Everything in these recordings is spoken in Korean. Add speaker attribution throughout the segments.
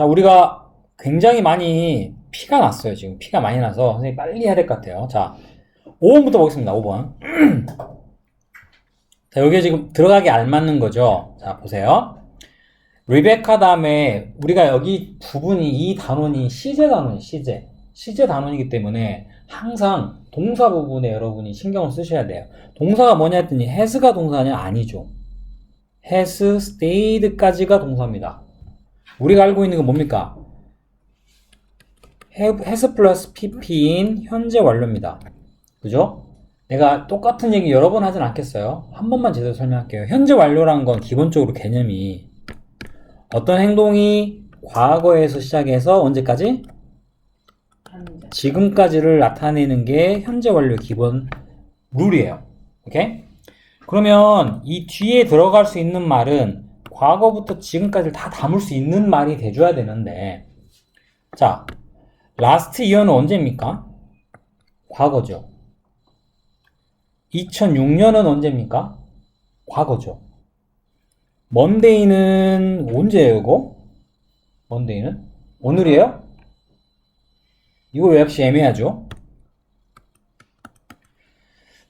Speaker 1: 자, 우리가 굉장히 많이 피가 났어요. 지금 피가 많이 나서 선생님 빨리 해야 될 것 같아요. 자, 5번부터 보겠습니다. 5번. 자, 여기에 지금 들어가기 알맞는 거죠. 자, 보세요. 리베카 다음에 우리가 여기 부분이 이 단원이 시제 단원이 시제. 시제 단원이기 때문에 항상 동사 부분에 여러분이 신경을 쓰셔야 돼요. 동사가 뭐냐 했더니 has가 동사냐? 아니죠. has stayed까지가 동사입니다. 우리가 알고 있는 건 뭡니까? has 플러스 pp인 현재 완료입니다. 그죠? 내가 똑같은 얘기 여러 번 하진 않겠어요. 한 번만 제대로 설명할게요. 현재 완료란 건 기본적으로 개념이 어떤 행동이 과거에서 시작해서 언제까지? 지금까지를 나타내는 게 현재 완료 기본 룰이에요. 오케이? 그러면 이 뒤에 들어갈 수 있는 말은 과거부터 지금까지를 다 담을 수 있는 말이 돼줘야 되는데 자, 라스트 이어는 언제입니까? 과거죠. 2006년은 언제입니까? 과거죠. 먼데이는 언제예요, 이거? 먼데이는? 오늘이에요? 이거 역시 애매하죠.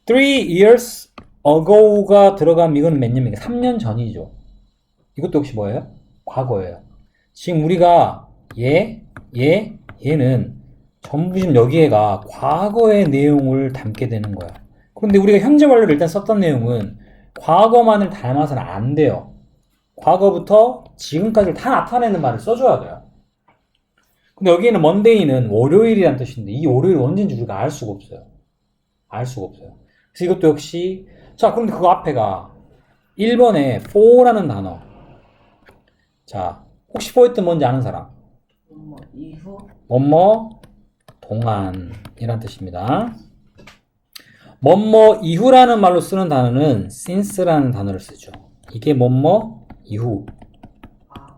Speaker 1: Three years ago가 들어가면 이건 몇 년입니까? 3년 전이죠. 이것도 역시 뭐예요? 과거예요. 지금 우리가 얘, 얘, 얘는 전부 지금 여기에가 과거의 내용을 담게 되는 거야. 그런데 우리가 현재 완료를 일단 썼던 내용은 과거만을 닮아서는 안 돼요. 과거부터 지금까지를 다 나타내는 말을 써줘야 돼요. 근데 여기에는 먼데이는 월요일이란 뜻인데 이 월요일이 언제인지 우리가 알 수가 없어요. 알 수가 없어요. 그래서 이것도 역시 자 그런데 그거 앞에가 1번에 for라는 단어 자 혹시 있던 뭔지 아는 사람?
Speaker 2: 뭐 이후
Speaker 1: 뭐뭐 동안이란 뜻입니다. 뭐뭐 이후라는 말로 쓰는 단어는 since라는 단어를 쓰죠. 이게 뭐뭐 이후.
Speaker 2: 아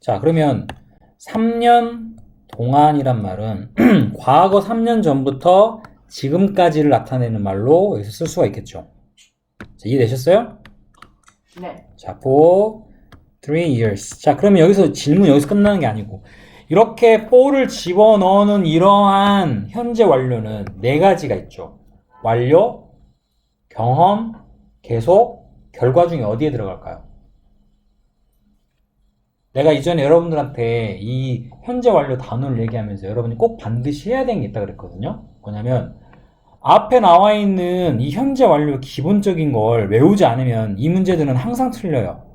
Speaker 1: 자, 그러면 3년 동안이란 말은 과거 3년 전부터 지금까지를 나타내는 말로 여기서 쓸 수가 있겠죠. 자, 이해되셨어요?
Speaker 2: 네.
Speaker 1: 자, for three years. 자, 그러면 여기서 질문 여기서 끝나는 게 아니고 이렇게 for를 집어넣는 이러한 현재 완료는 네 가지가 있죠. 완료, 경험, 계속, 결과 중에 어디에 들어갈까요? 내가 이전에 여러분들한테 이 현재 완료 단어를 얘기하면서 여러분이 꼭 반드시 해야 되는 게 있다 그랬거든요. 뭐냐면 앞에 나와 있는 이 현재 완료 기본적인 걸 외우지 않으면 이 문제들은 항상 틀려요.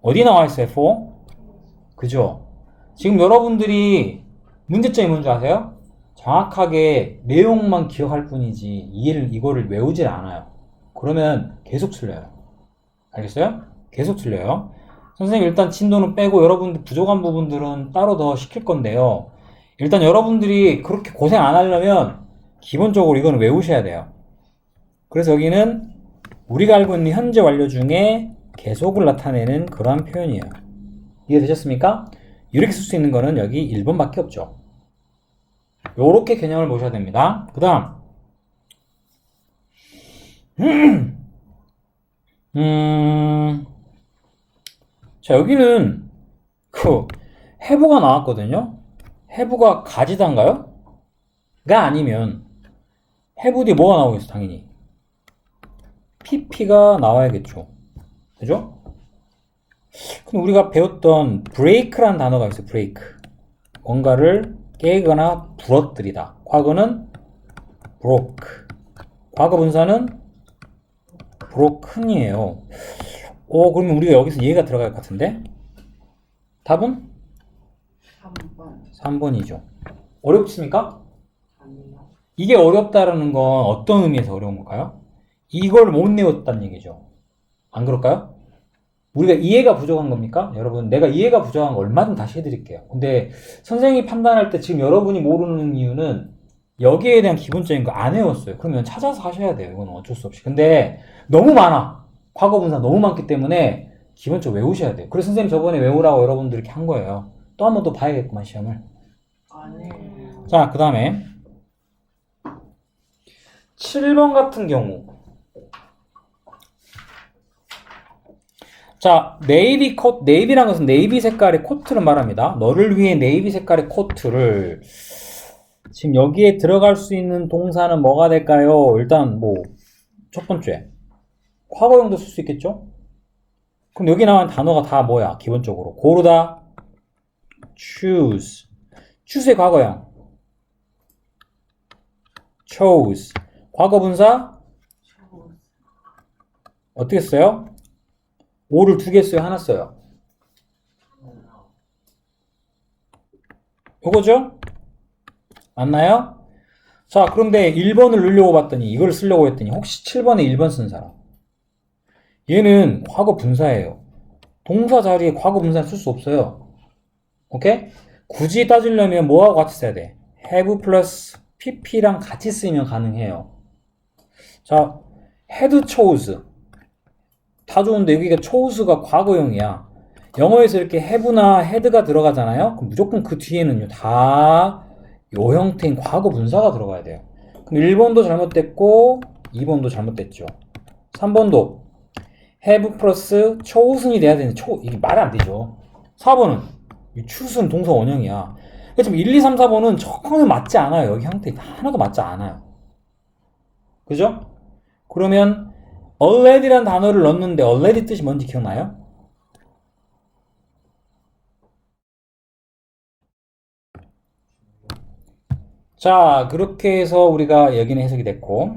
Speaker 1: 어디 나와 있어요, for? 그죠? 지금 여러분들이 문제점이 뭔지 아세요? 정확하게 내용만 기억할 뿐이지 이해를 이거를 외우질 않아요. 그러면 계속 틀려요. 알겠어요? 계속 틀려요. 선생님 일단 진도는 빼고 여러분들 부족한 부분들은 따로 더 시킬 건데요. 일단 여러분들이 그렇게 고생 안 하려면 기본적으로 이거는 외우셔야 돼요. 그래서 여기는 우리가 알고 있는 현재 완료 중에 계속을 나타내는 그러한 표현이에요. 이해되셨습니까? 이렇게 쓸 수 있는 거는 여기 1번밖에 없죠. 요렇게 개념을 보셔야 됩니다. 그 다음, 음, 자, 여기는 그 해부가 나왔거든요. 해부가 가지단가요? 가 아니면 해부 뒤에 뭐가 나오겠어, 당연히. PP가 나와야겠죠. 그죠? 근데 우리가 배웠던 break라는 단어가 있어요, break. 뭔가를 깨거나 부러뜨리다. 과거는 broke. 과거 분사는 broken이에요. 오, 그러면 우리가 여기서 얘가 들어갈 것 같은데? 답은
Speaker 2: 3번
Speaker 1: 3번이죠. 어렵습니까?
Speaker 2: 아니요.
Speaker 1: 이게 어렵다라는 건 어떤 의미에서 어려운 걸까요? 이걸 못 내웠다는 얘기죠. 안 그럴까요? 우리가 이해가 부족한 겁니까? 여러분, 내가 이해가 부족한 거 얼마든 다시 해드릴게요. 근데 선생님이 판단할 때 지금 여러분이 모르는 이유는 여기에 대한 기본적인 거안 외웠어요. 그러면 찾아서 하셔야 돼요. 이건 어쩔 수 없이. 근데 너무 많아. 과거 분사 너무 많기 때문에 기본적으로 외우셔야 돼요. 그래서 선생님 저번에 외우라고 여러분들 이렇게 한 거예요. 또 한 번 더 봐야겠구만, 시험을.
Speaker 2: 아니에요.
Speaker 1: 자, 그 다음에 7번 같은 경우 자, 네이비 코 네이비란 것은 네이비 색깔의 코트를 말합니다. 너를 위해 네이비 색깔의 코트를 지금 여기에 들어갈 수 있는 동사는 뭐가 될까요? 일단 뭐 첫 번째 과거형도 쓸 수 있겠죠? 그럼 여기 나온 단어가 다 뭐야? 기본적으로 고르다, choose, choose의 과거형, chose, 과거 분사 어떻게 써요? 5를 두 개 써요? 하나 써요? 요거죠? 맞나요? 자, 그런데 1번을 넣으려고 봤더니 이걸 쓰려고 했더니 혹시 7번에 1번 쓴 사람? 얘는 과거 분사예요. 동사 자리에 과거 분사 쓸 수 없어요. 오케이? 굳이 따지려면 뭐하고 같이 써야 돼? have 플러스 pp랑 같이 쓰면 가능해요. 자, had chose. 다 좋은데 여기가 chose가 과거형이야. 영어에서 이렇게 have나 had가 들어가잖아요. 그럼 무조건 그 뒤에는요, 다 요 형태인 과거 분사가 들어가야 돼요. 그럼 1번도 잘못됐고, 2번도 잘못됐죠. 3번도 have 플러스 chosen이 돼야 되는데, 초, 이게 말이 안 되죠. 4번은 이 chosen 동사 원형이야. 그래서 1, 2, 3, 4번은 전혀 맞지 않아요. 여기 형태 하나도 맞지 않아요. 그죠? 그러면 already란 단어를 넣었는데 already 뜻이 뭔지 기억나요? 자, 그렇게 해서 우리가 여기는 해석이 됐고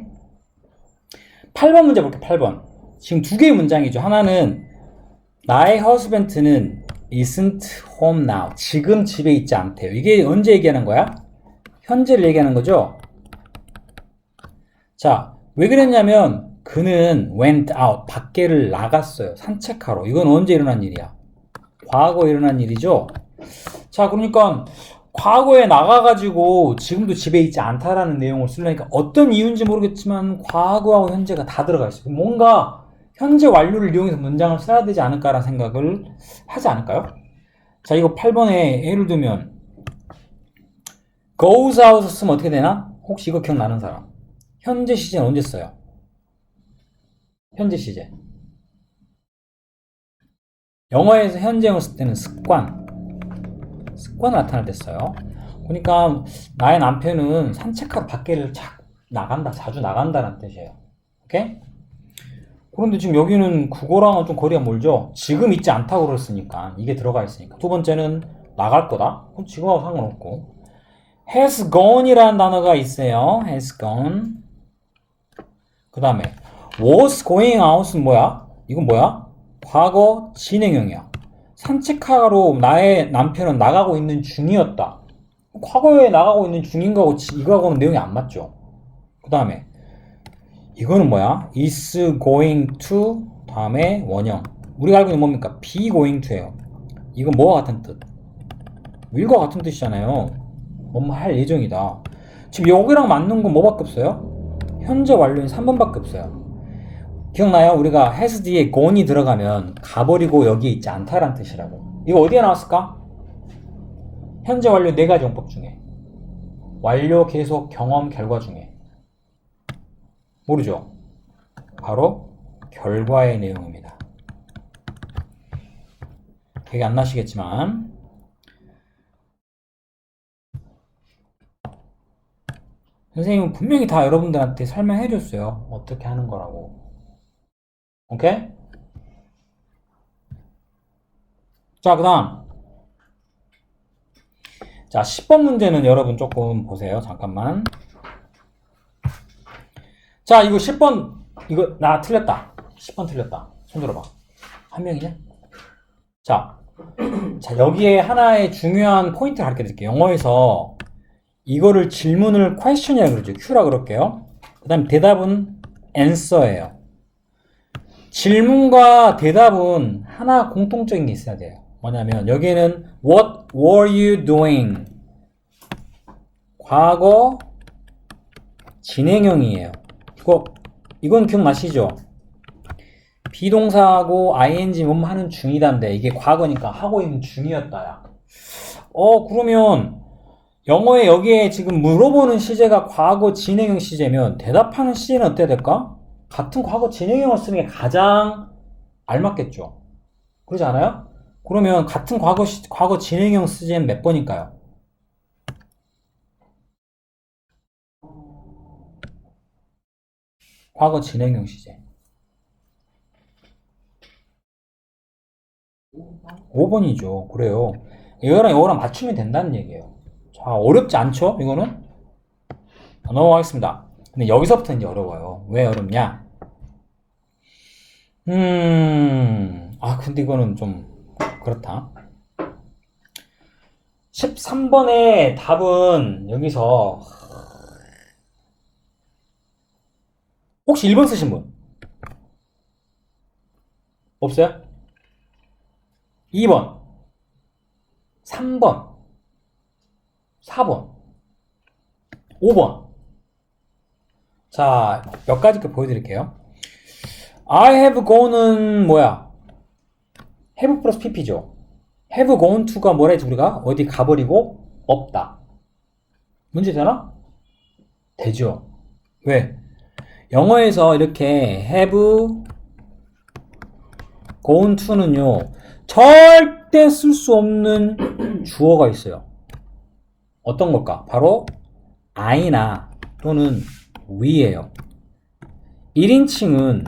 Speaker 1: 8번 문제 볼게요. 8번. 지금 두 개의 문장이죠. 하나는 나의 husband는 isn't home now. 지금 집에 있지 않대요. 이게 언제 얘기하는 거야? 현재를 얘기하는 거죠. 자, 왜 그랬냐면 그는 went out. 밖에를 나갔어요. 산책하러. 이건 언제 일어난 일이야? 과거에 일어난 일이죠. 자, 그러니까 과거에 나가가지고 지금도 집에 있지 않다라는 내용을 쓰려니까 어떤 이유인지 모르겠지만 과거하고 현재가 다 들어가 있어요. 뭔가 현재 완료를 이용해서 문장을 써야 되지 않을까라는 생각을 하지 않을까요? 자, 이거 8번에 예를 들면 goes out 쓰면 어떻게 되나? 혹시 이거 기억나는 사람? 현재 시제는 언제 써요? 현재 시제. 영어에서 현재형을 쓸 때는 습관, 습관 나타날 때 써요. 그러니까 나의 남편은 산책하러 밖에를 자, 나간다, 자주 나간다는 뜻이에요. 오케이? 그런데 지금 여기는 국어랑은 좀 거리가 멀죠? 지금 있지 않다고 그랬으니까 이게 들어가 있으니까 두 번째는 나갈 거다? 그럼 지금하고 상관없고 has gone이라는 단어가 있어요. has gone 그 다음에 was going out은 뭐야? 이건 뭐야? 과거 진행형이야. 산책하러 나의 남편은 나가고 있는 중이었다. 과거에 나가고 있는 중인 거하고 지- 이거하고는 내용이 안 맞죠. 그 다음에 이거는 뭐야? is going to 다음에 원형. 우리가 알고 있는 뭡니까? be going to예요. 이건 뭐와 같은 뜻? will과 같은 뜻이잖아요. 뭐뭐 할 예정이다. 지금 여기랑 맞는 건 뭐밖에 없어요? 현재 완료인 3번밖에 없어요. 기억나요? 우리가 has 뒤에 gone이 들어가면 가버리고 여기에 있지 않다라는 뜻이라고. 이거 어디에 나왔을까? 현재 완료 네 가지 용법 중에 완료, 계속, 경험, 결과 중에 모르죠? 바로 결과의 내용입니다. 기억이 안 나시겠지만 선생님은 분명히 다 여러분들한테 설명해 줬어요. 어떻게 하는 거라고. 오케이? 자, 그 다음. 자, 10번 문제는 여러분 조금 보세요. 잠깐만. 자, 이거 10번, 이거, 나 틀렸다. 10번 틀렸다. 손 들어봐. 한 명이냐? 자, 자, 여기에 하나의 중요한 포인트를 가르쳐 드릴게요. 영어에서 이거를 질문을 question이라고 그러죠. Q라 그럴게요. 그 다음 대답은 answer예요. 질문과 대답은 하나 공통적인 게 있어야 돼요. 뭐냐면 여기에는 What were you doing? 과거 진행형이에요. 이거 이건 기억나시죠? 비동사하고 ing 뭐뭐 하는 중이다인데 이게 과거니까 하고 있는 중이었다야. 어 그러면 영어에 여기에 지금 물어보는 시제가 과거 진행형 시제면 대답하는 시제는 어때야 될까? 같은 과거 진행형을 쓰는 게 가장 알맞겠죠. 그러지 않아요? 그러면 같은 과거 시, 과거 진행형 쓰지는 몇 번일까요? 과거 진행형 시제. 5번이죠. 그래요. 이거랑 이거랑 맞추면 된다는 얘기예요. 자, 어렵지 않죠? 이거는? 자, 넘어가겠습니다. 근데 여기서부터 이제 어려워요. 왜 어렵냐? 음, 아, 근데 이거는 좀 그렇다. 13번의 답은 여기서 혹시 1번 쓰신 분? 없어요? 2번, 3번, 4번, 5번. 자, 몇 가지 그 보여드릴게요. I have gone은 뭐야? have 플러스 pp죠. have gone to가 뭐라 했지 우리가? 어디 가버리고 없다. 문제 되나? 되죠. 왜? 영어에서 이렇게 have gone to는요 절대 쓸 수 없는 주어가 있어요. 어떤 걸까? 바로 I나 또는 we예요. 1인칭은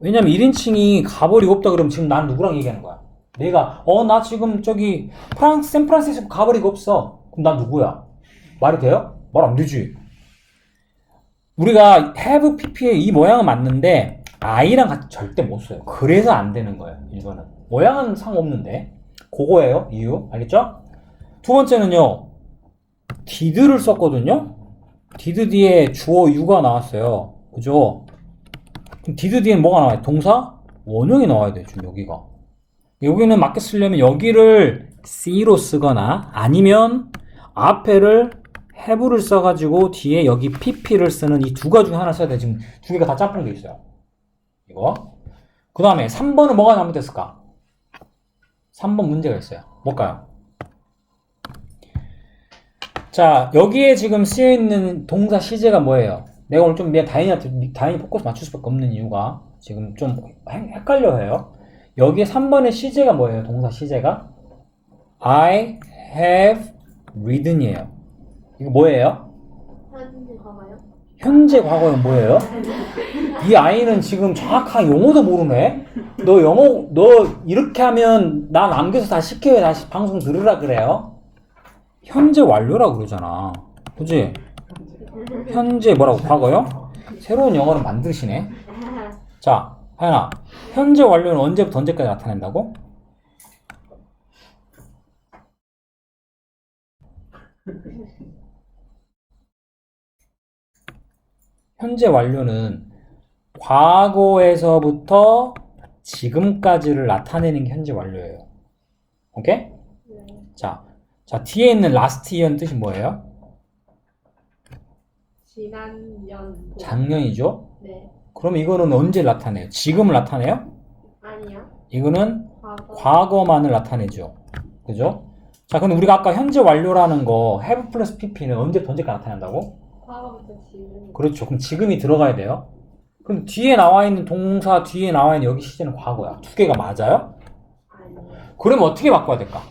Speaker 1: 왜냐면 1인칭이 가버리고 없다 그러면 지금 난 누구랑 얘기하는 거야? 내가 어 나 지금 저기 프랑스 샌프란시스코 가버리고 없어. 그럼 나 누구야? 말이 돼요? 말 안 되지. 우리가 have pp의 이 모양은 맞는데 i랑 같이 절대 못 써요. 그래서 안 되는 거예요. 이거는 모양은 상관없는데 그거예요. 이유 알겠죠? 두 번째는요. did를 썼거든요. Did 뒤에 주어 you가 나왔어요. 그죠? 그럼 did 뒤에 뭐가 나와요? 동사 원형이 나와야 돼요. 지금 여기가. 여기는 맞게 쓰려면 여기를 C로 쓰거나 아니면 앞에를 have를 써가지고 뒤에 여기 pp를 쓰는 이 두 가지 중에 하나 써야 돼. 지금 두 개가 다 짬뽕돼 있어요. 이거. 그 다음에 3번은 뭐가 잘못됐을까? 3번 문제가 있어요. 뭘까요? 자, 여기에 지금 쓰여 있는 동사 시제가 뭐예요? 내가 오늘 좀 미안, 다인이한테, 다인이 포커스 맞출 수밖에 없는 이유가 지금 좀 헷- 헷갈려 해요. 여기에 3번의 시제가 뭐예요? 동사 시제가? I have read이에요. 이거 뭐예요?
Speaker 3: 현재 과거요?
Speaker 1: 현재 과거는 뭐예요? 이 아이는 지금 정확한 용어도 모르네? 너 영어, 너 이렇게 하면 나 남겨서 다시 시켜요. 다시 방송 들으라 그래요? 현재 완료라고 그러잖아. 그지? 현재 뭐라고? 과거요? 새로운 영어를 만드시네? 자, 하연아. 현재 완료는 언제부터 언제까지 나타낸다고? 현재 완료는 과거에서부터 지금까지를 나타내는 게 현재 완료예요. 오케이?
Speaker 3: 네.
Speaker 1: 자, 자 뒤에 있는 last year는 뜻이 뭐예요?
Speaker 3: 지난 연.
Speaker 1: 작년이죠?
Speaker 3: 네.
Speaker 1: 그럼 이거는 언제 나타내요? 지금을 나타내요?
Speaker 3: 아니요.
Speaker 1: 이거는
Speaker 3: 과거.
Speaker 1: 과거만을 나타내죠. 그죠? 자, 그럼 우리가 아까 현재 완료라는 거 have 플러스 pp는 언제부터 언제까지 나타낸다고?
Speaker 3: 과거부터 지금.
Speaker 1: 그렇죠. 그럼 지금이 들어가야 돼요. 그럼 뒤에 나와 있는 동사 뒤에 나와 있는 여기 시제는 과거야. 두 개가 맞아요?
Speaker 3: 아니요.
Speaker 1: 그러면 어떻게 바꿔야 될까?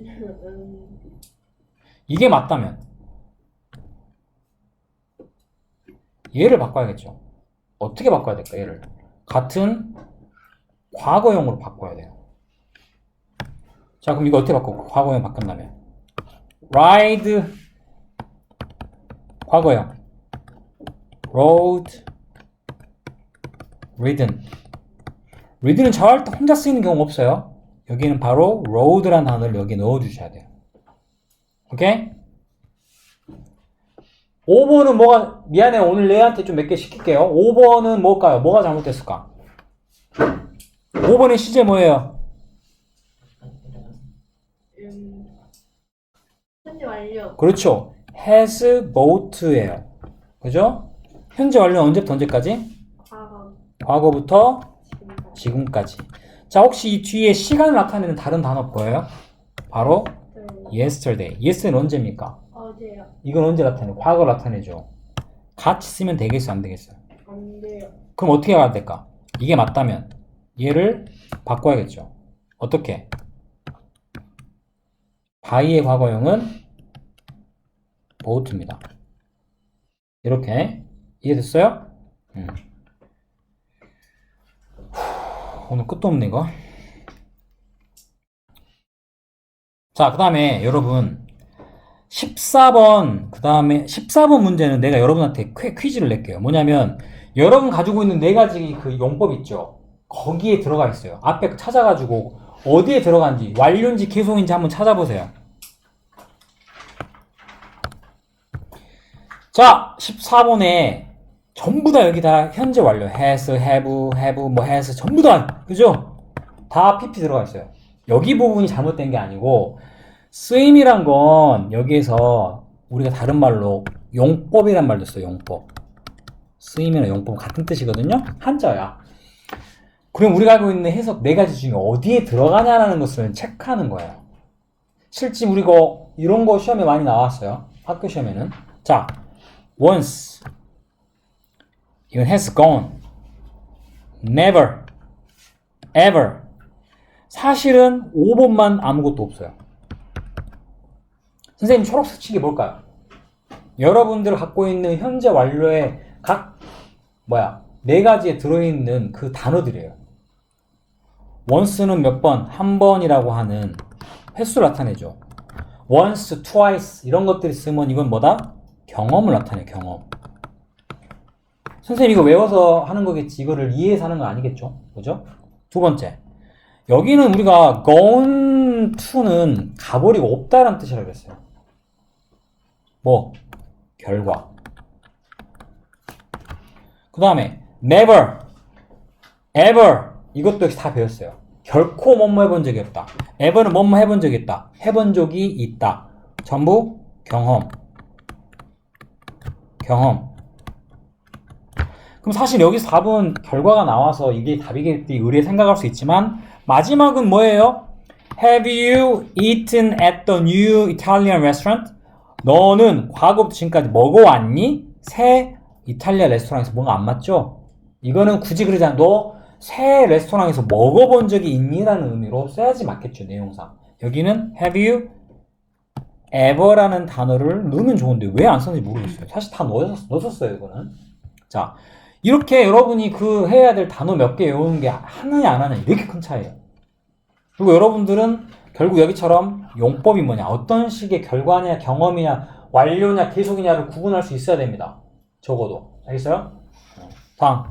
Speaker 3: 음.
Speaker 1: 이게 맞다면 얘를 바꿔야겠죠. 어떻게 바꿔야 될까? 얘를 같은 과거형으로 바꿔야 돼요. 자, 그럼 이거 어떻게 바꿔? 과거형 바꾼다면 ride 과거형 rode ridden ridden은 절대 혼자 쓰이는 경우 없어요. 여기는 바로 road라는 단어를 여기 넣어 주셔야 돼요. 오케이? 5번은 뭐가, 미안해. 오늘 얘한테 좀 몇 개 시킬게요. 5번은 뭘까요? 뭐가 잘못됐을까? 5번의 시제 뭐예요?
Speaker 3: 음. 현재 완료.
Speaker 1: 그렇죠. has boat예요. 그죠? 현재 완료는 언제부터 언제까지?
Speaker 3: 과거.
Speaker 1: 과거부터
Speaker 3: 지금까지.
Speaker 1: 자, 혹시 이 뒤에 시간을 나타내는 다른 단어 보여요? 바로
Speaker 3: 네.
Speaker 1: yesterday. yesterday는 언제입니까?
Speaker 3: 어제요.
Speaker 1: 이건 언제 나타내요? 과거 나타내죠. 같이 쓰면 되겠어, 안 되겠어요?
Speaker 3: 안 돼요.
Speaker 1: 그럼 어떻게 가야 될까? 이게 맞다면 얘를 바꿔야겠죠. 어떻게? 바이의 과거형은 보트입니다. 이렇게 이해됐어요? 음. 후, 오늘 끝도 없네 이거. 자, 그 다음에 여러분 14번 그 다음에 14번 문제는 내가 여러분한테 퀴- 퀴즈를 낼게요. 뭐냐면 여러분 가지고 있는 네 가지 그 용법 있죠. 거기에 들어가 있어요. 앞에 찾아가지고 어디에 들어간지 완료인지 계속인지 한번 찾아보세요. 자, 14번에 전부 다 여기 다 현재 완료. has, have, have, 뭐 has 전부 다 그죠? 다 pp 들어가 있어요. 여기 부분이 잘못된 게 아니고 쓰임이란 건 여기에서 우리가 다른 말로 용법이란 말도 써요. 용법. 쓰임이나 용법 같은 뜻이거든요. 한자야. 그럼 우리가 알고 있는 해석 네 가지 중에 어디에 들어가냐라는 것을 체크하는 거예요. 실제 우리 가 이런 거 시험에 많이 나왔어요. 학교 시험에는. 자, once. 이건 has gone. never. ever. 사실은 5번만 아무것도 없어요. 선생님 초록색 칙이 뭘까요? 여러분들 갖고 있는 현재 완료의 각 뭐야 네 가지에 들어있는 그 단어들이에요. once는 몇 번, 한 번이라고 하는 횟수를 나타내죠. once, twice 이런 것들이 쓰면 이건 뭐다? 경험을 나타내 경험. 선생님 이거 외워서 하는 거겠지 이거를 이해해서 하는 거 아니겠죠? 그죠? 두 번째 여기는 우리가 gone to는 가버리고 없다라는 뜻이라고 그랬어요. 뭐 결과. 그 다음에 never, ever 이것도 역시 다 배웠어요. 결코 뭐뭐 해본 적이 없다. ever는 뭐뭐 해본 적이 있다. 해본 적이 있다. 전부 경험. 경험. 그럼 사실 여기서 답은 결과가 나와서 이게 답이겠지 의뢰 생각할 수 있지만 마지막은 뭐예요? Have you eaten at the new Italian restaurant? 너는 과거부터 지금까지 먹어왔니? 새 이탈리아 레스토랑에서 뭔가 안 맞죠? 이거는 굳이 그러지 않아. 너새 레스토랑에서 먹어본 적이 있니? 라는 의미로 써야지 맞겠죠, 내용상. 여기는 have you ever라는 단어를 넣으면 좋은데 왜 안 썼는지 모르겠어요. 사실 다 넣었, 넣었어요, 이거는. 자, 이렇게 여러분이 그 해야 될 단어 몇 개 외우는 게 하느냐 안 하느냐 이렇게 큰 차이예요. 그리고 여러분들은 결국 여기처럼 용법이 뭐냐, 어떤 식의 결과냐, 경험이냐, 완료냐, 계속이냐를 구분할 수 있어야 됩니다. 적어도. 알겠어요? 다음.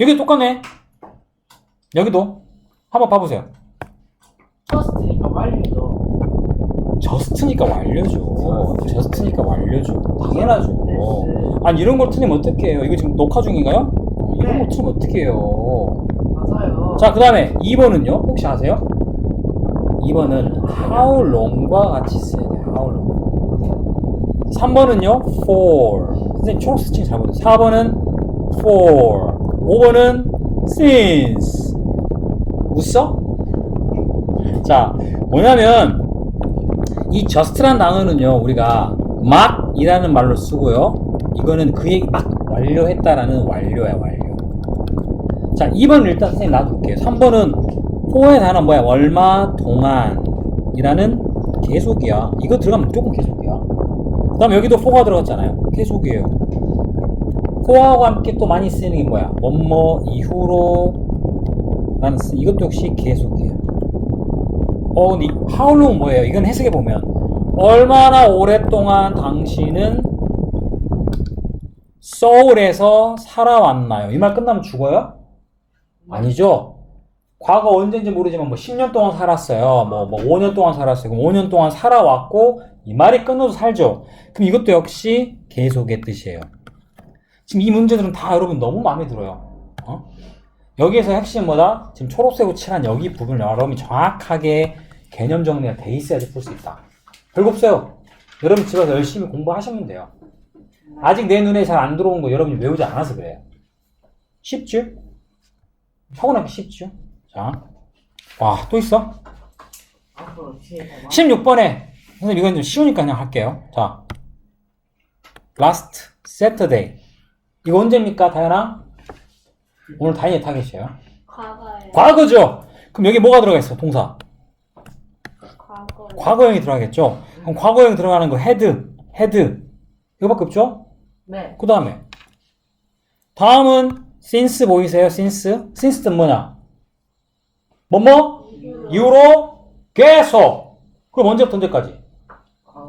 Speaker 1: 여기 똑같네. 여기도. 한번 봐보세요. 저스트니까 완료죠. 저스트니까 완료죠. 당연하죠.
Speaker 2: 네.
Speaker 1: 아니 이런 걸 틀리면 어떡해요? 이거 지금 녹화 중인가요? 이런 거 틀리면 어떡해요?
Speaker 2: 맞아요.
Speaker 1: 자, 그 다음에 2번은요? 혹시 아세요? 2번은 how long과 같이 써야 돼요. how long. 3번은요? for. 선생님 초록색 칭 잘못했어요. 4번은 for. 5번은 since. 웃어? 자, 뭐냐면 이 just란 단어는요, 우리가 막이라는 말로 쓰고요. 이거는 그 얘기 막 완료했다라는 완료야, 완료. 자, 2번은 일단 선생님 놔둘게요. 3번은 포의 단어 뭐야? 얼마 동안 이라는 계속이야. 이거 들어가면 무조건 계속이야. 그 다음에 여기도 포가 들어갔잖아요. 계속이에요. 포하고 함께 또 많이 쓰이는 게 뭐야? 뭐뭐 이후로 라는 쓰 이것도 역시 계속이에요. 어, 근데 how long 뭐예요? 이건 해석해 보면 얼마나 오랫동안 당신은 서울에서 살아왔나요? 이 말 끝나면 죽어요? 아니죠. 과거 언제인지 모르지만 뭐 10년 동안 살았어요. 뭐, 뭐 5년 동안 살았어요. 그럼 5년 동안 살아왔고 이 말이 끝나도 살죠. 그럼 이것도 역시 계속의 뜻이에요. 지금 이 문제들은 다 여러분 너무 마음에 들어요. 어? 여기에서 핵심 뭐다? 지금 초록색으로 칠한 여기 부분을 여러분이 정확하게 개념 정리가 돼 있어야지 풀 수 있다. 별거 없어요. 여러분 집에서 열심히 공부하시면 돼요. 아직 내 눈에 잘 안 들어온 거 여러분이 외우지 않아서 그래요. 쉽죠? 타고나기 쉽죠? 자. 와, 또 있어?
Speaker 2: 앞으로 뒤에 더 많이
Speaker 1: 16번에, 선생님 이건 좀 쉬우니까 그냥 할게요. 자. last Saturday. 이거 언제입니까, 다현아? 오늘 다현이 타겟이에요.
Speaker 3: 과거에.
Speaker 1: 과거죠? 그럼 여기 뭐가 들어가 있어, 동사?
Speaker 3: 과거.
Speaker 1: 과거형이 들어가겠죠? 그럼 과거형 들어가는 거 헤드, 헤드. 이거밖에 없죠?
Speaker 2: 네.
Speaker 1: 그 다음에 다음은 since 보이세요? since? since는 뭐냐? 뭐뭐? 이후로 계속. 그럼 언제부터 언제까지?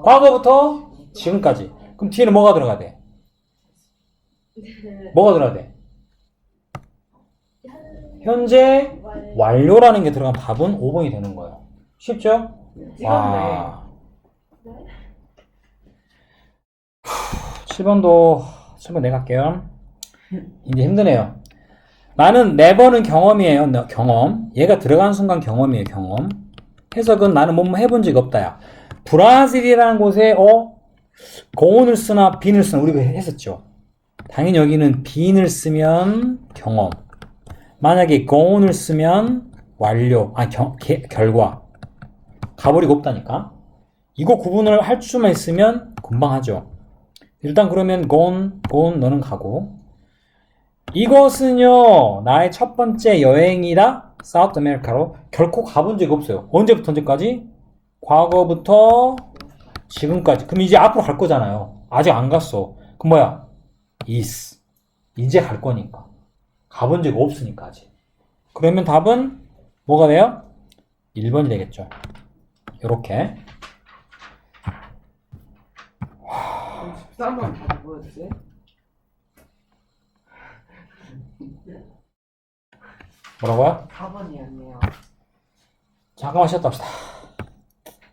Speaker 1: 과거부터 지금까지. 그럼 뒤에는 뭐가 들어가야 돼? 뭐가 들어가야 돼? 현재
Speaker 3: 완-
Speaker 1: 완료라는 게 들어간 답은 5번이 되는 거예요. 쉽죠?
Speaker 2: 찍었네.
Speaker 1: 와. 7번도 7번 내가 할게요. 이제 힘드네요. 나는 네 번은 경험이에요. 너- 경험. 얘가 들어간 순간 경험이에요. 경험. 해석은 나는 뭐뭐 해본 적이 없다야. 브라질이라는 곳에 어 고온을 쓰나 빈을 쓰나 우리가 했었죠. 당연히 여기는 빈을 쓰면 경험. 만약에 고온을 쓰면 완료. 아 겨- 개- 결과. 가버리고 없다니까. 이거 구분을 할 수만 있으면 금방 하죠. 일단 그러면 gone, gone 너는 가고 이것은요 나의 첫 번째 여행이다 사우스 아메리카로 결코 가본 적이 없어요 언제부터 언제까지? 과거부터 지금까지 그럼 이제 앞으로 갈 거잖아요 아직 안 갔어 그럼 뭐야? is 이제 갈 거니까 가본 적이 없으니까 아직 그러면 답은 뭐가 돼요? 1번이 되겠죠 요렇게
Speaker 2: 13번 답이 뭐였지?
Speaker 1: 뭐라고요?
Speaker 2: 4번이었네요.
Speaker 1: 잠깐만 쉬었다 합시다